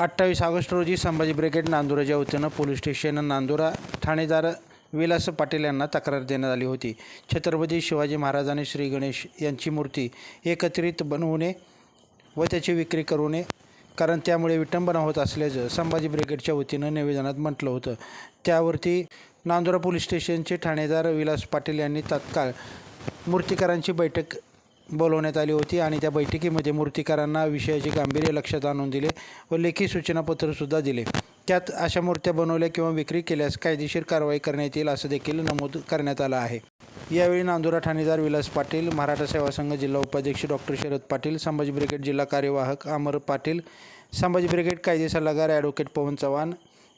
अठ्ठावीस ऑगस्ट रोजी संभाजी ब्रिगेड नांदुराच्या वतीनं पोलीस स्टेशन नांदुरा ठाणेदार विलास पाटील यांना तक्रार देण्यात आली होती. छत्रपती शिवाजी महाराज आणि श्री गणेश यांची मूर्ती एकत्रित बनवणे व त्याची विक्री करू नये कारण त्यामुळे विटंबना होत असल्याचं संभाजी ब्रिगेडच्या वतीनं निवेदनात म्हटलं होतं. त्यावरती नांदुरा पोलीस स्टेशनचे ठाणेदार विलास पाटील यांनी तात्काळ मूर्तिकारांची बैठक बोलवण्यात आली होती आणि त्या बैठकीमध्ये मूर्तिकारांना विषयाचे गांभीर्य लक्षात आणून दिले व लेखी सूचनापत्रसुद्धा दिले. त्यात अशा मूर्त्या बनवल्या किंवा विक्री केल्यास कायदेशीर कारवाई करण्यात येईल असं देखील नमूद करण्यात आलं आहे. यावेळी नांदुरा ठाणेदार विलास पाटील मराठा सेवा संघ जिल्हा उपाध्यक्ष डॉक्टर शरद पाटील संभाजी ब्रिगेड जिल्हा कार्यवाहक अमर पाटील संभाजी ब्रिगेड कायदे सल्लागार ॲडव्होकेट पवन चव्हाण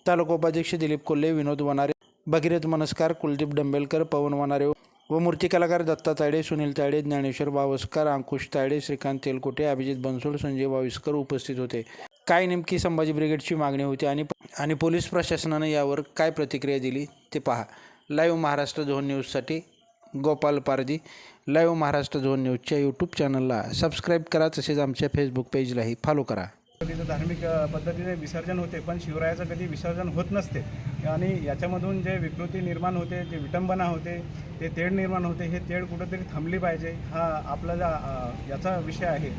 तालुका उपाध्यक्ष दिलीप कोल्हे विनोद वनारे भगीरथ मनस्कार कुलदीप डंबेलकर पवन वनारे व मूर्तिकलाकार दत्ता तायडे सुनील तायडे ज्ञानेश्वर बावस्कर अंकुश तायडे श्रीकांत तेलकोटे अभिजित बनसोड संजय बाविस्कर उपस्थित होते. काय नेमकी संभाजी ब्रिगेडची मागणी होती आणि आणि पोलीस प्रशासनानं यावर काय प्रतिक्रिया दिली ते पहा. लाईव्ह महाराष्ट्र झोन न्यूजसाठी गोपाल पारदी लाईव्ह महाराष्ट्र झोन न्यूजच्या यूट्यूब चॅनलला सबस्क्राईब करा तसेच आमच्या फेसबुक पेजलाही फॉलो करा. पद्धतीचं धार्मिक पद्धतीने विसर्जन होते पण शिवरायाचं कधी विसर्जन होत नसते. आणि याच्यामधून जे विकृती निर्माण होते जे विटंबना होते ते तेढ निर्माण होते हे तेढ कुठंतरी थांबली पाहिजे. हा आपला जा याचा विषय आहे.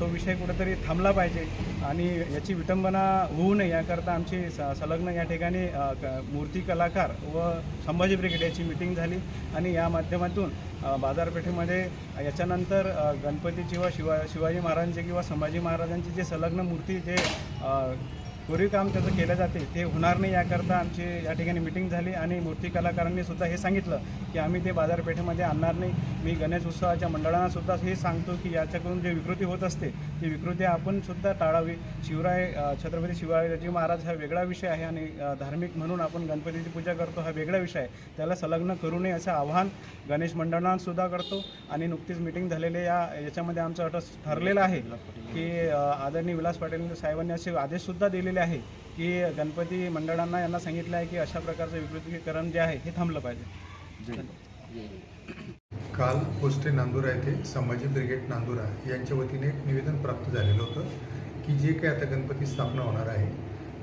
तो विषय कुठंतरी थांबला पाहिजे आणि याची विटंबना होऊ नये याकरता आमची स संलग्न या ठिकाणी क- मूर्ती कलाकार व संभाजी ब्रिगेड याची मिटिंग झाली आणि या माध्यमातून बाजारपेठेमध्ये याच्यानंतर गणपतीची व शिवा शिवाजी महाराजांची किंवा संभाजी महाराजांची जे संलग्न मूर्ती जे कोरीव काम त्याचं केलं जाते ते होणार नाही याकरता आमची या ठिकाणी मिटिंग झाली आणि मूर्ती कलाकारांनी सुद्धा हे सांगितलं की आम्ही ते बाजारपेठेमध्ये आणणार नाही. मी गणेश उत्सवाच्या मंडळांना सुद्धा हे सांगतो की याच्याकडून जे विकृती होत असते ती विकृती आपण सुद्धा टाळावी. शिवराय छत्रपती शिवाजी महाराज हा वेगळा विषय आहे आणि धार्मिक म्हणून आपण गणपतीची पूजा करतो हा वेगळा विषय आहे. त्याला संलग्न करू नये असं आव्हान गणेश मंडळांसुद्धा करतो आणि नुकतीच मिटिंग झालेले या याच्यामध्ये आमचं अटस ठरलेलं आहे की आदरणीय विलास पाटील साहेबांनी असे आदेशसुद्धा दिलेले आहे की गणपती मंडळांना यांना सांगितलं आहे की अशा प्रकारचं विकृतीकरण जे आहे हे थांबलं पाहिजे. काल पोस्टे नांदुरा येथे संभाजी ब्रिगेड नांदुरा यांच्या वतीने एक निवेदन प्राप्त झालेलं होतं की जे काही आता गणपती स्थापना होणार आहे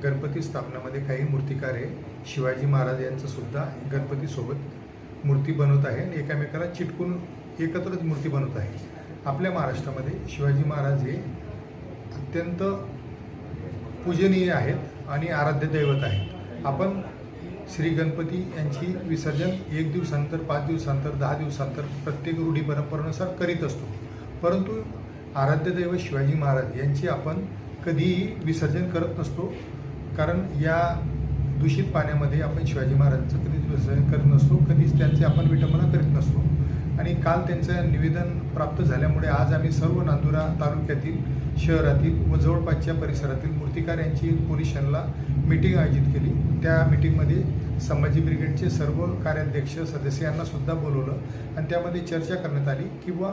गणपती स्थापनामध्ये काही मूर्तिकार हे शिवाजी महाराज यांचं सुद्धा गणपतीसोबत मूर्ती बनवत आहे आणि एकामेकाला चिटकून एकत्रच मूर्ती बनवत आहे. आपल्या महाराष्ट्रामध्ये शिवाजी महाराज हे अत्यंत पूजनीय आहेत आणि आराध्य दैवत आहेत. आपण श्री गणपती यांची विसर्जन एक दिवसानंतर पाच दिवसानंतर दहा दिवसानंतर प्रत्येक रूढी परंपरेनुसार करीत असतो. परंतु आराध्य दैवत शिवाजी महाराज यांची आपण कधीही विसर्जन करत नसतो. कारण या दूषित पाण्यामध्ये आपण शिवाजी महाराजांचं कधीच विसर्जन करत नसतो कधीच त्यांचे आपण विटंबना करीत नसतो. आणि काल त्यांचं निवेदन प्राप्त झाल्यामुळे आज आम्ही सर्व नांदुरा तालुक्यातील शहरातील व जवळपासच्या परिसरातील मूर्तिकार यांची पोलीस मीटिंग आयोजित केली. त्या मीटिंगमध्ये संभाजी ब्रिगेडचे सर्व कार्याध्यक्ष सदस्य यांना सुद्धा बोलवलं आणि त्यामध्ये चर्चा करण्यात आली किंवा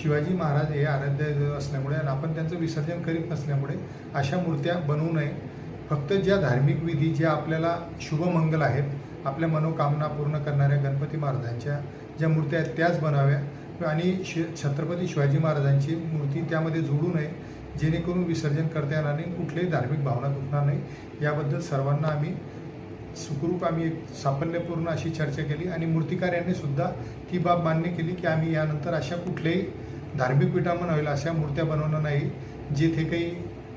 शिवाजी महाराज हे आराध्य असल्यामुळे आणि आपण त्यांचं विसर्जन करीत नसल्यामुळे अशा मूर्त्या बनवू नये फक्त ज्या धार्मिक विधी ज्या आपल्याला शुभमंगल आहेत आपल्या मनोकामना पूर्ण करणाऱ्या गणपती महाराजांच्या ज्या मूर्त्या आहेत त्याच बनाव्या. आणि श छत्रपती शिवाजी महाराजांची मूर्ती त्यामध्ये जोडू नये जेणेकरून विसर्जन करता येणार नाही कुठल्याही धार्मिक भावना दुखणार नाही. याबद्दल सर्वांना आम्ही सुखरूप आम्ही एक साफल्यपूर्ण अशी चर्चा केली. आणि मूर्तिकार यांनी सुद्धा ती बाब मान्य केली की आम्ही यानंतर अशा कुठल्याही धार्मिक विटामन होईल अशा मूर्त्या बनवणार नाही जेथे काही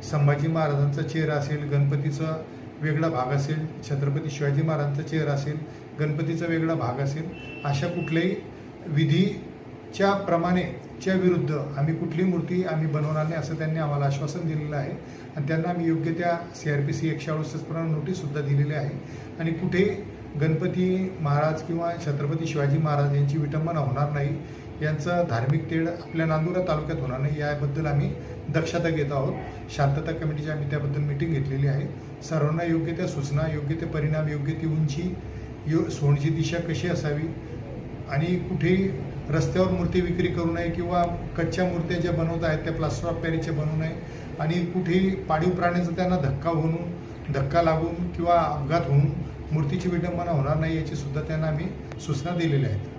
संभाजी महाराजांचा चेहरा असेल गणपतीचा वेगळा भाग असेल छत्रपती शिवाजी महाराजांचा चेहरा असेल गणपतीचा वेगळा भाग असेल अशा कुठल्याही विधीच्या प्रमाणे च्या विरुद्ध आम्ही कुठली मूर्ती आम्ही बनवणार नाही असं त्यांनी आम्हाला आश्वासन दिलेलं आहे. आणि त्यांना आम्ही योग्य त्या सी आर पी सी एकशे अडुसष्टप्रमाणे नोटीससुद्धा दिलेली आहे. आणि कुठे गणपती महाराज किंवा छत्रपती शिवाजी महाराज यांची विटंबना होणार नाही यांचं धार्मिक तेढ आपल्या नांदुरा तालुक्यात होणार नाही. याबद्दल आम्ही दक्षता घेत आहोत. शांतता कमिटीची आम्ही त्याबद्दल मिटिंग घेतलेली आहे. सर्वांना योग्य त्या सूचना योग्य ते परिणाम योग्य ती उंची यो सोडची दिशा कशी असावी? आणि कुठेही रस्त्यावर मूर्ती विक्री करू नये किंवा कच्च्या मूर्त्या ज्या बनवत आहेत त्या प्लास्टर ऑफ पॅरिसच्या बनवू नये. आणि कुठेही पाळीव प्राण्यांचा त्यांना धक्का होऊन धक्का लागून किंवा अपघात होऊन मूर्तीची विटंबना होणार नाही याची सुद्धा त्यांना आम्ही सूचना दिलेल्या आहेत.